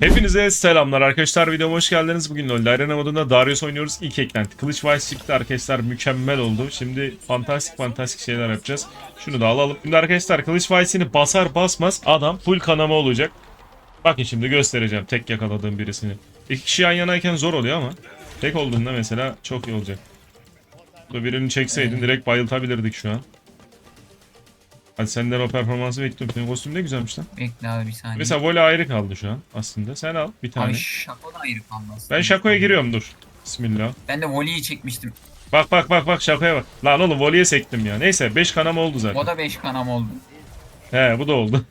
Hepinize selamlar arkadaşlar videoma hoş geldiniz. Bugün LoL Arena modunda Darius oynuyoruz. İlk eklenti. Kılıç Vice çıktı arkadaşlar mükemmel oldu. Şimdi fantastik fantastik şeyler yapacağız. Şunu da alalım. Şimdi arkadaşlar Kılıç Vice'ini basar basmaz adam full kanama olacak. Bakın şimdi göstereceğim tek yakaladığım birisini. İki kişi yan yanayken zor oluyor ama tek olduğunda mesela çok iyi olacak. Burada birini çekseydin direkt bayıltabilirdik şu an. Hadi senden o performansı bekliyorum. Senin kostüm ne güzelmiş lan. Bekle abi bir saniye. Mesela voley ayrı kaldı şu an aslında. Sen al bir tane. Abi Şako da ayrı kalmaz. Ben Şako'ya giriyorum dur. Bismillah. Ben de voleyi çekmiştim. Bak bak bak bak Şako'ya bak. Lan oğlum voleye sektim ya. Neyse 5 kanama oldu zaten. O da 5 kanam oldu. He bu da oldu.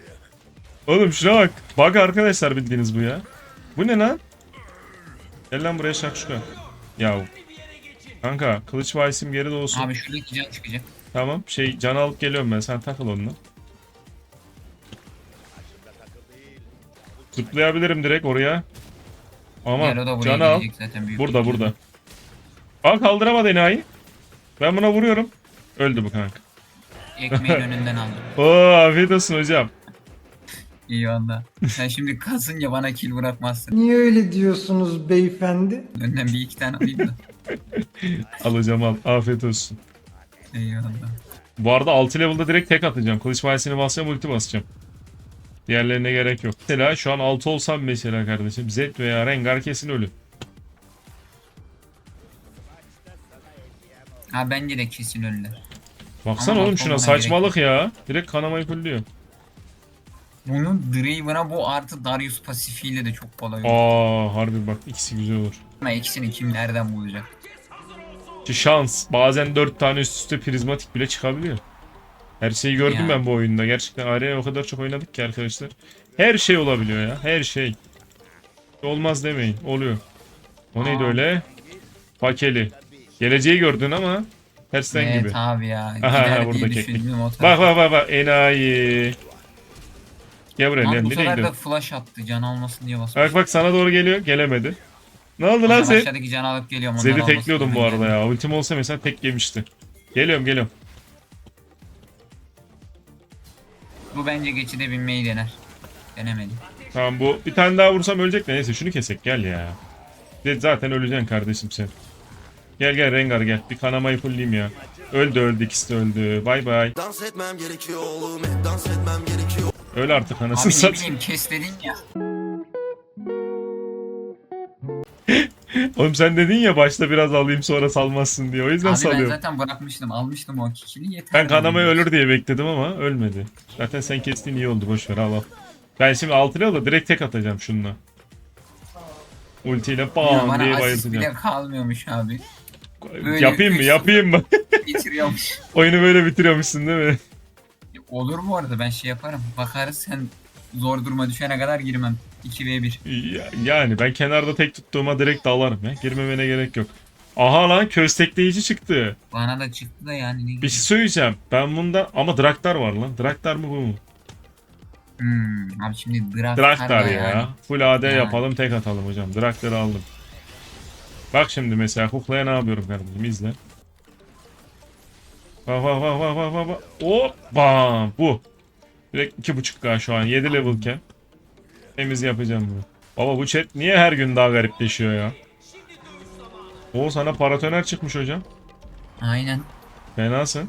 oğlum şuna bak. Bak arkadaşlar bildiğiniz bu ya. Bu ne lan? Gel lan buraya şakşuka. Ya Kanka kılıç vaisim geride olsun. Abi şuradaki can çıkacak. Tamam şey can alıp geliyorum ben sen takıl onunla. Zıplayabilirim direkt oraya. Ama da buraya can al. gelecek zaten büyük Burada ihtimalle. burada. Aa kaldıramadı enayi. Ben buna vuruyorum. Öldü bu kanka. Ekmeğin önünden aldım. Oo afiyet olsun hocam. İyi valla. Sen şimdi kasınca bana kill bırakmazsın. Niye öyle diyorsunuz beyefendi? Önden bir iki tane alayım da. Alacağım al. Afiyet olsun. Eyvallah. Bu arada 6 level'da direkt tek atacağım. Kılıç valisini basacağım ulti basacağım. Diğerlerine gerek yok. Mesela şu an 6 olsam mesela kardeşim. Z veya Rengar kesin ölü. Ha bence de kesin ölüler. Baksana Ama oğlum şuna saçmalık ya. Direkt kanamayı fulluyor. Bunun Draven'a bu artı Darius pasifiyle de çok kolay olur. Aa harbi bak ikisi güzel olur. Ama ikisini kim nereden bulacak? Ki şans. Bazen 4 tane üst üste prizmatik bile çıkabiliyor. Her şeyi gördüm Yani. ben bu oyunda. Gerçekten araya o kadar çok oynadık ki arkadaşlar. Her şey olabiliyor ya. Her şey. Olmaz demeyin. Oluyor. O neydi öyle? Fakeli. Geleceği gördün ama tersten evet gibi. abi ya. Aha, burada keklik. Bak bak bak bak enayi. Gel buraya Lan lan bu nereye sefer de gidiyorsun? flash attı can almasın diye basmış. Bak bak sana doğru geliyor. Gelemedi. Ne oldu lan sen? aşağıdaki can alıp geliyorum. Zed'i tekliyordum bu arada ya. Ultim olsa mesela tek yemişti. Geliyorum geliyorum. Bu bence geçide binmeyi dener. Denemedi. Tamam bu bir tane daha vursam ölecek de neyse şunu kesek gel ya. Zed zaten öleceksin kardeşim sen. Gel gel Rengar gel. Bir kanamayı fullleyeyim ya. Öldü öldü ikisi de öldü. Bay bay. Dans etmem gerekiyor oğlum dans etmem gerekiyor Öl artık anasını Abi ne bileyim kes dedin ya. Oğlum sen dedin ya başta biraz alayım sonra salmazsın diye. O yüzden Abi ben salıyorum. zaten bırakmıştım. Almıştım o kikili yeter. Ben kanamayı ölür diye bekledim ama ölmedi. Zaten sen kestiğin iyi oldu boş ver al al. Ben şimdi altı level'da direkt tek atacağım şununla. Ultiyle Ya bam bana diye asist bile kalmıyormuş abi. böyle Yapayım mı üç- yapayım mı? Bitiriyormuş. Oyunu böyle bitiriyormuşsun değil mi? Olur bu arada ben şey yaparım. Bakarız sen zor duruma düşene kadar girmem. 2v1. Ya- Yani ben kenarda tek tuttuğuma direkt dalarım ya. Girmemene gerek yok. Aha lan köstekleyici çıktı. Bana da çıktı da yani. Ne Bir şey söyleyeceğim. Ben bunda ama Draktar var lan. Draktar mı bu mu? Hmm, abi şimdi Draktar, Draktar ya. Full AD Yani. yapalım tek atalım hocam. Draktar'ı aldım. Bak şimdi mesela kuklaya ne yapıyorum kardeşim izle. Bak bak bak bak bak bak bak. Hop bam bu. Direkt iki buçuk k şu an 7 levelken. Temiz yapacağım bunu. Baba bu chat niye her gün daha garipleşiyor ya? O sana paratoner çıkmış hocam. Aynen. Fenasın.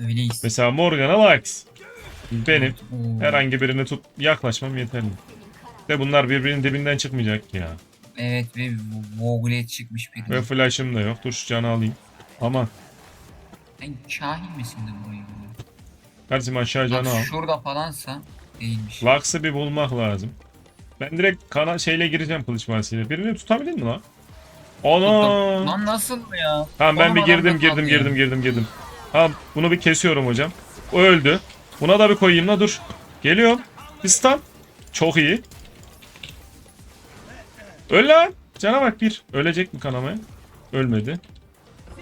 Öyleyiz. Mesela Morgana Lux. Benim Oo. herhangi birini tut yaklaşmam yeterli. De bunlar birbirinin dibinden çıkmayacak ya. Evet ve Voglet çıkmış biri. Ve flash'ım da yok. Dur şu canı alayım. Aman. Sen kahin misin de burayı? Kardeşim aşağı Bak canı al. şurada falansa değilmiş. Lux'ı bir bulmak lazım. Ben direkt kana şeyle gireceğim kılıç mahsiyle. Birini tutabilir mi lan? Ana. Lan nasıl ya? Tamam ben bir Olmadan girdim da girdim kaldı girdim girdim girdim. Tamam bunu bir kesiyorum hocam. O öldü. Buna da bir koyayım la dur. Geliyorum. Bir stun. Çok iyi. Öl lan. Cana bak bir. Ölecek mi kanamaya? Ölmedi.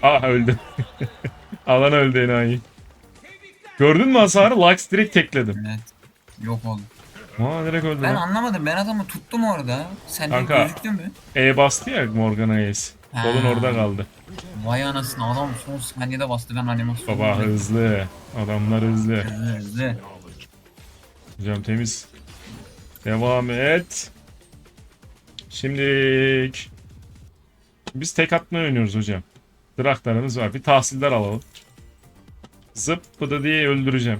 Aa öldü. Alan öldü enayi. Gördün mü hasarı? Lux direkt tekledim. Evet. Yok oldu. Aa direkt öldü Ben lan. anlamadım. Ben adamı tuttum orada. Sen de Kanka. gözüktü mü? E bastı ya Morgana Ace. Kolun orada kaldı. Vay anasını adam son saniyede bastı ben animasyon. Baba hızlı. Adamlar hızlı. Hızlı hızlı. Hocam temiz. Devam et. Şimdi biz tek atma oynuyoruz hocam. Draktarımız var. Bir tahsildar alalım. Zıp pıdı diye öldüreceğim.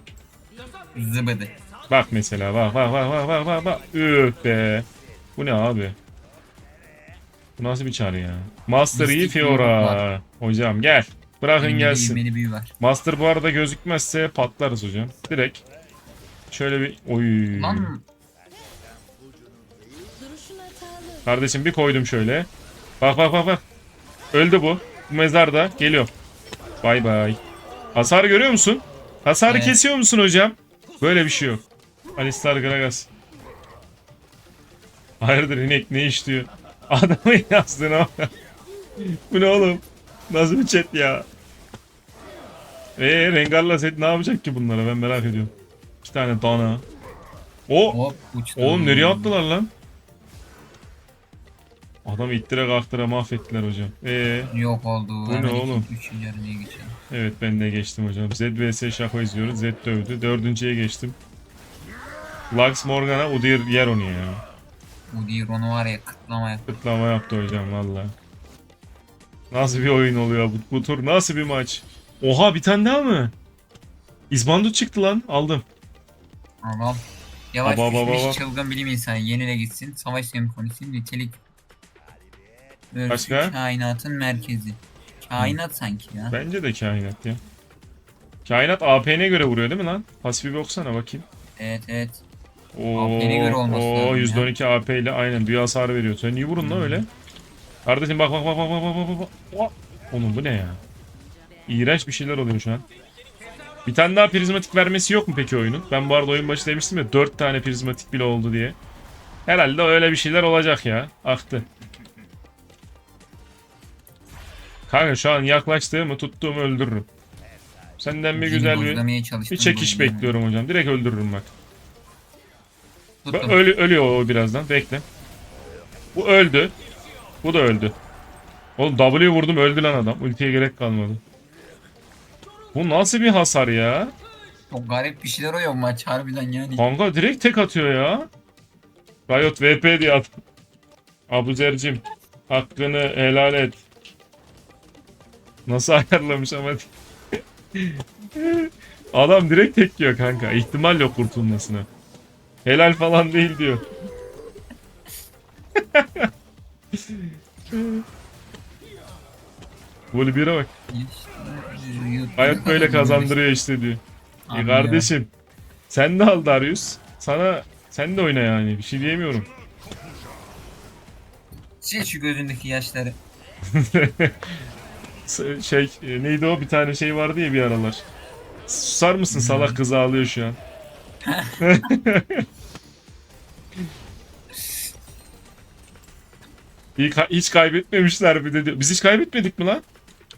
Zıbıdı. Bak mesela bak bak bak bak bak bak bak. Üf be. Bu ne abi? Bu nasıl bir çağrı ya? Master Yi Fiora. var. Hocam gel. Bırakın Ivmeli gelsin. ivmeli büyü var. Master bu arada gözükmezse patlarız hocam. Direkt. Şöyle bir oy. Lan Duruşun hatalı. Kardeşim bir koydum şöyle. Bak bak bak bak. Öldü bu. Bu mezarda. Geliyor. Bay bay. Hasar görüyor musun? Hasarı Evet. kesiyor musun hocam? Böyle bir şey yok. Alistar Gragas. Hayırdır inek ne iş diyor. Adamın yazdığına bak. Bu ne oğlum? Nasıl bir chat ya? Eee Rengar'la set ne yapacak ki bunlara ben merak ediyorum. İki tane dana. O hop. Oğlum nereye attılar lan? Adam ittire kalktıra mahvettiler hocam. Ee, Yok oldu. Bu ne oğlum? Üçüncü yarıya geçelim. evet ben de geçtim hocam. Z vs Şako izliyoruz. Z dövdü. Dördüncüye geçtim. Lux Morgana Udyr yer onu ya. Değil onu var ya kıtlamaya. Kıtlama yaptı hocam valla. Nasıl bir oyun oluyor bu, bu tur? Nasıl bir maç? Oha bir tane daha mı? İzbandut çıktı lan. Aldım. Al Yavaş Baba, baba, düşmüş baba. çılgın bilim insanı yenile gitsin. Savaş senfonisi nitelik. Örsü Başka? kainatın merkezi. Kainat sanki ya. Bence de kainat ya. Kainat AP'ne göre vuruyor değil mi lan? Pasifi bir okusana bakayım. Evet evet. Oo, AP'ne göre olması oo, lazım ya. %12 AP ile aynen büyü hasarı veriyor. Sen iyi vurun lan öyle. Kardeşim bak bak bak bak bak bak bak bak. Oha! Oğlum bu ne ya? İğrenç bir şeyler oluyor şu an. Bir tane daha prizmatik vermesi yok mu peki oyunun? Ben bu arada oyun başı demiştim ya 4 tane prizmatik bile oldu diye. Herhalde öyle bir şeyler olacak ya. Aktı. Kanka şu an yaklaştığımı tuttuğumu öldürürüm. Senden bir Zili güzel bir, bir çekiş bekliyorum hocam. Direkt öldürürüm bak. Bak, ölü, ölüyor o birazdan. Bekle. Bu öldü. Bu da öldü. Oğlum W vurdum öldü lan adam. Ultiye gerek kalmadı. Bu nasıl bir hasar ya? Çok garip bir şeyler oluyor maç harbiden yani. Kanka direkt tek atıyor ya. Riot VP diye at. Abuzercim. Hakkını helal et. Nasıl ayarlamış ama. Adam direkt tek yiyor kanka. İhtimal yok kurtulmasına. Helal falan değil diyor. Voley 1'e bak. Hayat böyle kazandırıyor işte diyor. E kardeşim sen de al Darius. Sana sen de oyna yani bir şey diyemiyorum. Sil şu gözündeki yaşları. Şey e, neydi o bir tane şey vardı ya bir aralar. Susar mısın salak kız ağlıyor şu an. İyi ka- hiç kaybetmemişler bir de. Biz hiç kaybetmedik mi lan?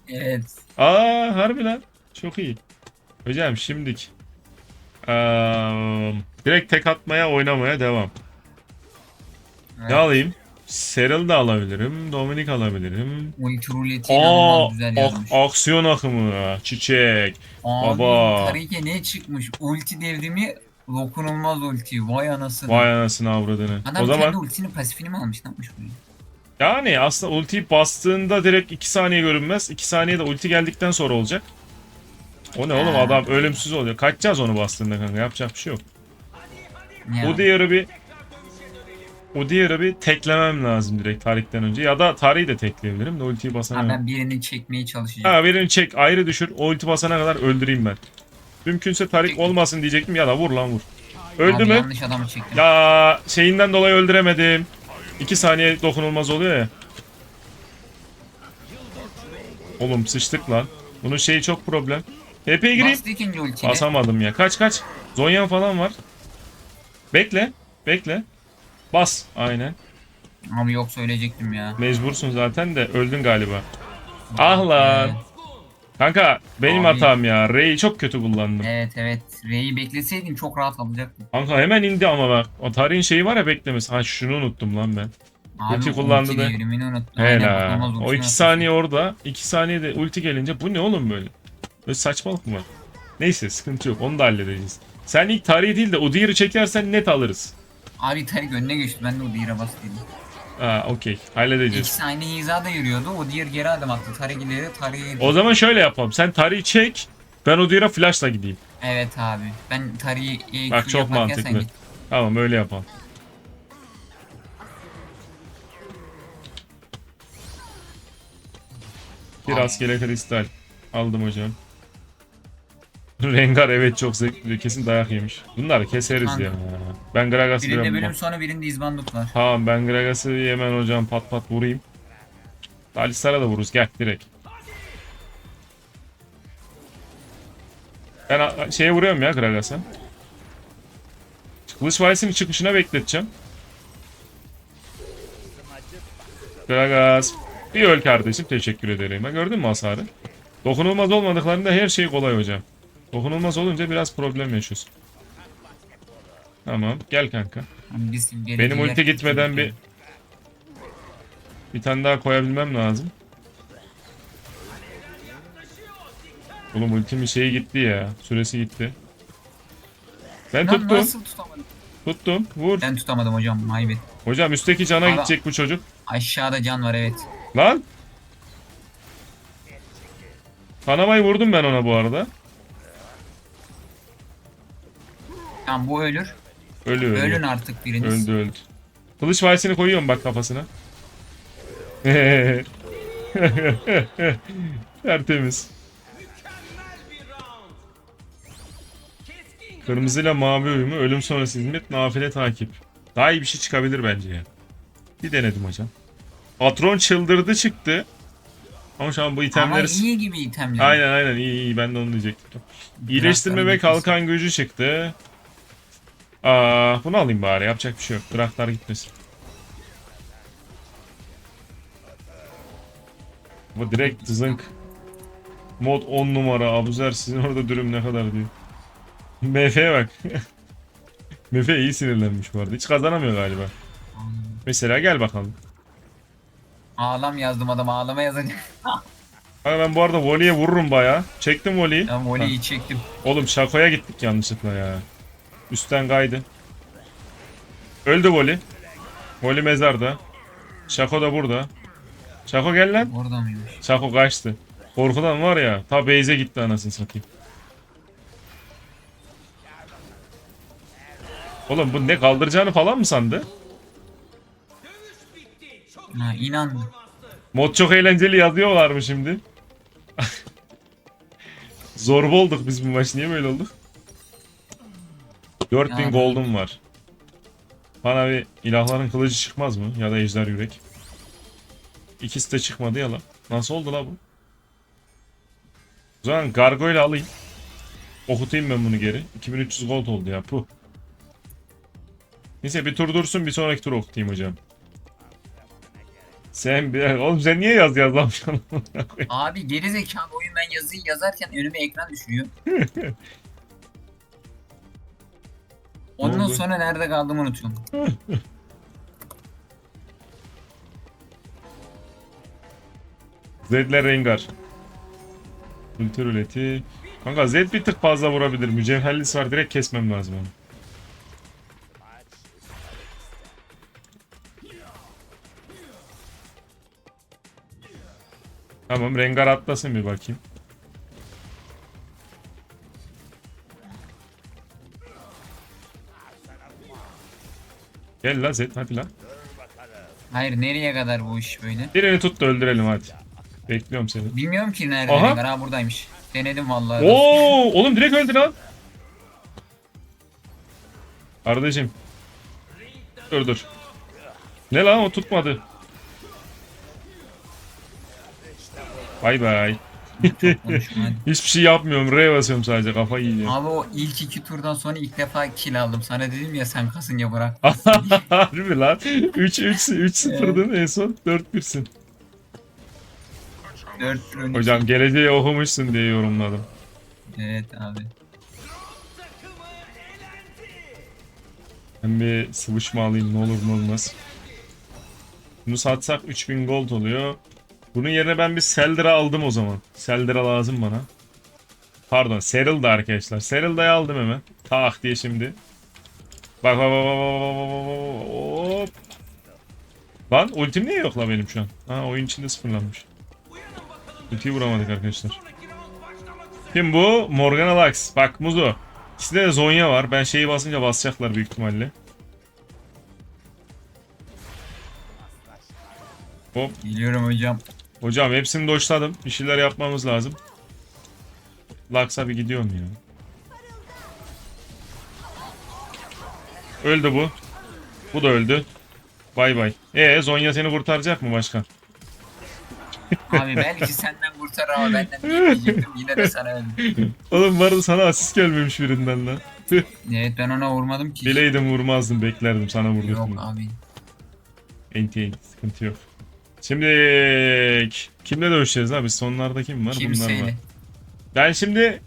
Evet. Aa harbi lan. Çok iyi. Hocam şimdik. Eee, direkt tek atmaya oynamaya devam. Ne evet. alayım? Cyril de alabilirim. Dominic alabilirim. Ulti ruleti Aa, inanılmaz güzel ak- yazmış. aksiyon akımı. Çiçek. Abi baba. Tarike ne çıkmış? Ulti devrimi dokunulmaz ulti. Vay anasını. Vay anasını avradını. Adam o zaman kendi ultisini pasifini mi almış? Ne yapmış bunu? yani aslında ultiyi bastığında direkt 2 saniye görünmez. 2 saniye de ulti geldikten sonra olacak. O ne oğlum Ha. adam ölümsüz oluyor. Kaçacağız onu bastığında kanka yapacak bir şey yok. Ya. Bu diğeri bir o diğeri bir teklemem lazım direkt tarihten önce. Ya da tarihi de tekleyebilirim de ultiyi basana. Ha, ben birini çekmeye çalışacağım. ha birini çek ayrı düşür. O ulti basana kadar öldüreyim ben. Mümkünse tarih olmasın diyecektim ya da vur lan vur. Öldü Abi mü? Yanlış adamı çektim. Ya şeyinden dolayı öldüremedim. 2 saniye dokunulmaz oluyor ya. Oğlum sıçtık lan. Bunun şeyi çok problem. TP'ye gireyim. Bastı ikinci ultiyle. Basamadım ya. Kaç kaç. Zonyan falan var. Bekle. Bekle. Bas. Aynen. Abi yok söyleyecektim ya. Mecbursun zaten de öldün galiba. Ah lan. Evet. Kanka benim Abi. hatam ya. R'yi çok kötü kullandım. Evet evet. R'yi bekleseydin çok rahat alacaktın. Kanka hemen indi ama bak. O tarihin şeyi var ya beklemesi. Ha şunu unuttum lan ben. Abi Ulti kullandı da. devrimini unuttum. Hela. O ultisini iki attı. saniye orada. iki saniyede ulti gelince bu ne oğlum böyle? Böyle saçmalık mı var? Neyse sıkıntı yok. Onu da halledeceğiz. Sen ilk tarihi değil de o diğeri çekersen net alırız. Abi Tarik önüne geçti. Ben de o diğere bastıydım. Ha okey. Halledeceğiz. İkisi aynı hizada yürüyordu. O diğer geri adım attı. Tarik ileri, Tarik O zaman şöyle yapalım. Sen tarihi çek. Ben o diğere flashla gideyim. Evet abi. Ben Tarik'i Bak çok mantıklı. Tamam öyle yapalım. Bir Al. askere kristal. Aldım hocam. Rengar evet çok zevkli. Kesin dayak yemiş. Bunları keseriz Kanka. ya. Ben Gragas'ı Birinde bölüm sonra birinde izbandut var. Tamam ben Gragas'ı hemen hocam pat pat vurayım. Alistar'a da vururuz. Gel direkt. Ben şeye vuruyorum ya Gragas'a. Kılıç Valisi'nin çıkışına bekleteceğim. Gragas. Bir öl kardeşim. Teşekkür ederim. Gördün mü hasarı? Dokunulmaz olmadıklarında her şey kolay hocam. Dokunulmaz olunca biraz problem yaşıyorsun. Tamam. Gel kanka. Hani biz Benim geleceğe ulti gitmeden bir bir tane daha koyabilmem lazım. Oğlum ultimin şeyi gitti ya. Süresi gitti. Ben Lan tuttum. nasıl tutamadım? Tuttum. Vur. Ben tutamadım hocam. Maybet. Hocam üstteki cana Ama- gidecek bu çocuk. Aşağıda can var evet. Lan. Kanamayı vurdum ben ona bu arada. Tamam bu ölür. Ölü ölü. Ölün artık biriniz. Öldü öldü. Kılıç varisini koyuyorum bak kafasına. Tertemiz. Kırmızıyla mavi uyumu, ölüm sonrası hizmet, nafile takip. Daha iyi bir şey çıkabilir bence ya. Bir denedim hocam. Patron çıldırdı çıktı. Ama şu an bu Ama itemleri... iyi gibi itemler. Aynen aynen iyi iyi ben de onu diyecektim. İyileştirme ve kalkan gücü çıktı. Aa, bunu alayım bari yapacak bir şey yok. Draktar gitmesin. Bu direkt zınk. Mod 10 numara. Abuzer sizin orada dürüm ne kadar diyor. MF'ye bak. MF iyi sinirlenmiş bu arada. Hiç kazanamıyor galiba. Mesela gel bakalım. Ağlam yazdım adam ağlama yazacak. Abi ben bu arada voleye vururum baya. Çektim voleyi. Ben voleyi çektim. Oğlum Şako'ya gittik yanlışlıkla ya. Üstten kaydı. Öldü Voli. Voli mezarda. Şako da burada. Şako gel lan. Orada mıymış? Şako kaçtı. Korkudan var ya. Ta base'e gitti anasını satayım. Oğlum bu ne kaldıracağını falan mı sandı? Ha inan. Mod çok eğlenceli yazıyorlar mı şimdi? Zorba olduk biz bu maç. Niye böyle olduk? 4000 Ya. gold'um var. Bana bir ilahların kılıcı çıkmaz mı? Ya da ejder yürek. İkisi de çıkmadı ya lan. Nasıl oldu la bu? O zaman gargoyle alayım. Okutayım ben bunu geri. 2300 gold oldu ya. Puh. Neyse bir tur dursun bir sonraki tur okutayım hocam. Sen bir... Oğlum sen niye yaz yazlamışsın? Abi geri zekalı oyun ben yazıyı yazarken önüme ekran düşüyor. Ondan oldu? sonra nerede kaldığımı unutuyorum. Zed'le Rengar. Kültür ületi. Kanka Zed bir tık fazla vurabilir. Mücevherlisi var direkt kesmem lazım onu. Tamam Rengar atlasın bir bakayım. Gel la Zed hadi la. Hayır nereye kadar bu iş böyle? Birini tut da öldürelim hadi. Bekliyorum seni. Bilmiyorum ki nerede Aha. Ha buradaymış. Denedim vallahi. Oo, oğlum direkt öldü lan. Kardeşim. Dur dur. Ne lan o tutmadı. Bay bay. Hiçbir şey yapmıyorum. R basıyorum sadece kafa yiyeceğim. Abi o ilk iki turdan sonra ilk defa kill aldım. Sana dedim ya sen kasınca bırak. Harbi lan. 3 3 3 0'dın en son 4 1'sin. 4 tur önce. Hocam geleceği okumuşsun diye yorumladım. Evet abi. Ben bir sıvışma alayım ne olur ne olmaz. Bunu satsak 3000 gold oluyor. Bunun yerine ben bir Seldra aldım o zaman. Seldra lazım bana. Pardon Seril da arkadaşlar. Serilda'yı aldım hemen. Tak diye şimdi. Bak bak bak bak hop. Lan ultim niye yok la benim şu an? Ha oyun içinde sıfırlanmış. Ultiyi vuramadık arkadaşlar. Kim bu? Morgana Lux. Bak Muzo. İkisinde de Zonya var. Ben şeyi basınca basacaklar büyük ihtimalle. Hop. Geliyorum hocam. Hocam hepsini doşladım. Bir şeyler yapmamız lazım. Lux'a bir gidiyorum ya. Öldü bu. Bu da öldü. Bay bay. Ee Zonya seni kurtaracak mı başkan? Abi belki senden kurtar ama benden diyecektim. Yine de sana öldüm. Oğlum vardı sana asist gelmemiş birinden lan. Evet ben ona vurmadım ki. Bileydim vurmazdım beklerdim sana Yok vurdurtum. abi. NT sıkıntı yok. Şimdi kimle dövüşeceğiz abi? Sonlarda kim var? Bunlar var. Kimseyle. Ben şimdi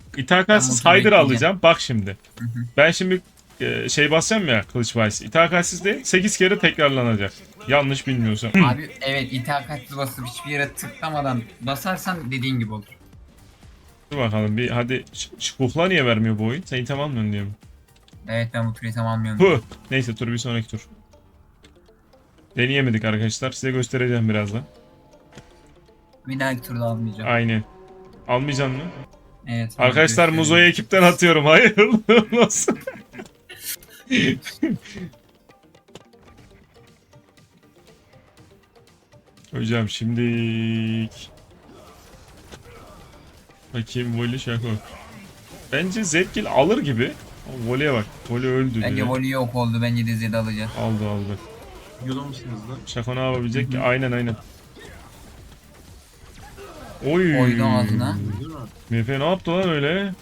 bunu Hyder alacağım. Bak şimdi. Hı hı. Ben şimdi e, şey basacağım ya Kılıç Vice. İtakatsiz de 8 kere tekrarlanacak. Yanlış bilmiyorsam. Abi evet itakatsiz basıp hiçbir yere tıklamadan basarsan dediğin gibi olur. Dur bakalım bir hadi. Ş- Şukukla niye vermiyor bu oyun? Sen item almıyorsun diye mi? Evet ben bu turayı tamamlıyorum. Puh. Neyse tur bir sonraki tur. Deneyemedik arkadaşlar. Size göstereceğim birazdan. Bir dahaki turda almayacağım. Aynen. Almayacaksın mı? Evet. Arkadaşlar gösteriyorum. Muzo'yu ekipten atıyorum. Hayır olsun. Hocam şimdi bakayım voli şako. Bence Zedkil alır gibi. Voleye bak. Voli öldü Bence voley yok oldu. Bence de Zed alacağız. Aldı aldı. Yola mısınız lan? Şako ne yapabilecek ki? Aynen aynen. Oy. Koydu ağzına. MF ne yaptı lan öyle?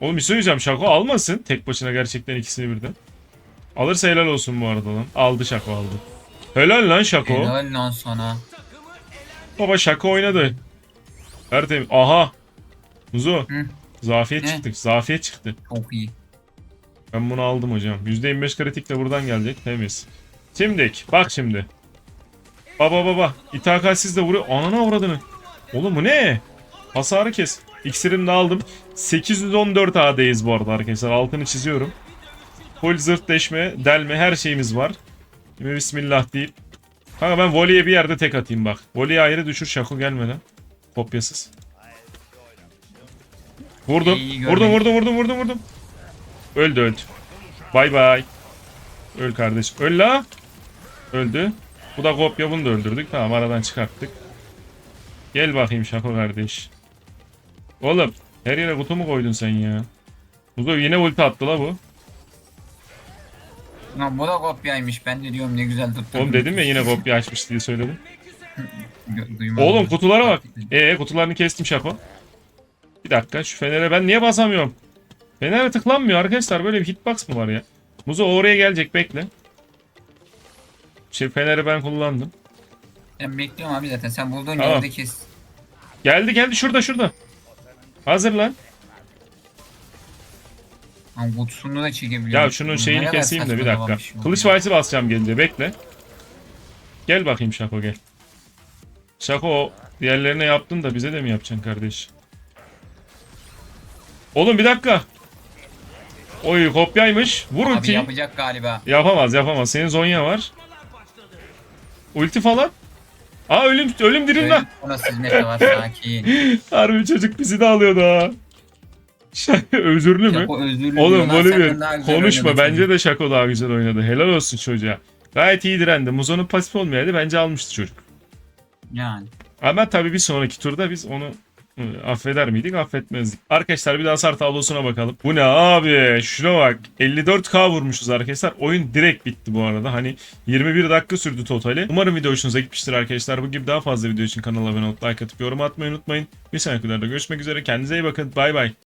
Oğlum bir şey söyleyeceğim. Şako almasın. Tek başına gerçekten ikisini birden. Alırsa helal olsun bu arada lan. Aldı Şako aldı. Helal lan Şako. Helal lan sana. Baba Şako oynadı. Tertemiz. Aha. Muzo. Hı. Zafiyet Ne? çıktık. Zafiyet çıktı. Çok iyi. Ben bunu aldım hocam. %25 kritik de buradan gelecek. Temiz. Şimdik. Bak şimdi. Baba baba. İtakatsiz de vuruyor. Anana uğradığını. Oğlum bu ne? Hasarı kes. İksirini de aldım. 814 AD'yiz bu arada arkadaşlar. Altını çiziyorum. Full zırt deşme, delme her şeyimiz var. Şimdi bismillah deyip. Kanka ben voleye bir yerde tek atayım bak. Voleye ayrı düşür şako gelmeden. Kopyasız. Vurdum. İyi, iyi vurdum vurdum vurdum vurdum vurdum. Öldü öldü. Bay bay. Öl kardeş. Öl la. Öldü. Bu da kopya bunu da öldürdük. Tamam aradan çıkarttık. Gel bakayım Şako kardeş. Oğlum her yere kutu mu koydun sen ya? Bu yine ulti attı la bu. Lan bu da kopyaymış. Ben de diyorum ne güzel tuttu. Oğlum dedim ya yine kopya açmış diye söyledim. Duymadım. Oğlum kutulara bak. Ee kutularını kestim Şako. Bir dakika şu fenere ben niye basamıyorum? Fenere tıklanmıyor arkadaşlar. Böyle bir hitbox mı var ya? Muzo oraya gelecek bekle. Şey feneri ben kullandım. Ben bekliyorum abi zaten. Sen bulduğun Tamam. yerde kes. Geldi geldi şurada şurada. Hazır lan. Ama kutusunu da çekebiliyorum. Ya şunun Bu şeyini keseyim de bir dakika. şey Kılıç. Vice'i basacağım gelince bekle. Gel bakayım Şako gel. Şako diğerlerine yaptın da bize de mi yapacaksın kardeş? Oğlum bir dakika. Oy kopyaymış. Vur Abi ultiyi. yapacak galiba. Yapamaz yapamaz. Senin Zonya var. Ulti falan. Aa ölüm ölüm dirilme. Öyle, Ona sizmete var sakin. Harbi çocuk bizi de alıyordu ha. Şaka- Özürlü mü? Şako özürlü Oğlum diyor lan, böyle senden bir daha güzel konuşma. oynadı Bence de Şako daha güzel oynadı. Helal olsun çocuğa. Gayet iyi direndi. Muzo'nun pasif olmayaydı bence almıştı çocuk. Yani. Ama tabii bir sonraki turda biz onu affeder miydik? Affetmezdik. Arkadaşlar bir daha hasar tablosuna bakalım. Bu ne abi? Şuna bak. 54k vurmuşuz arkadaşlar. Oyun direkt bitti bu arada. Hani 21 dakika sürdü totali. Umarım video hoşunuza gitmiştir arkadaşlar. Bu gibi daha fazla video için kanala abone olup like atıp yorum atmayı unutmayın. Bir sonraki videoda görüşmek üzere. Kendinize iyi bakın. Bay bay.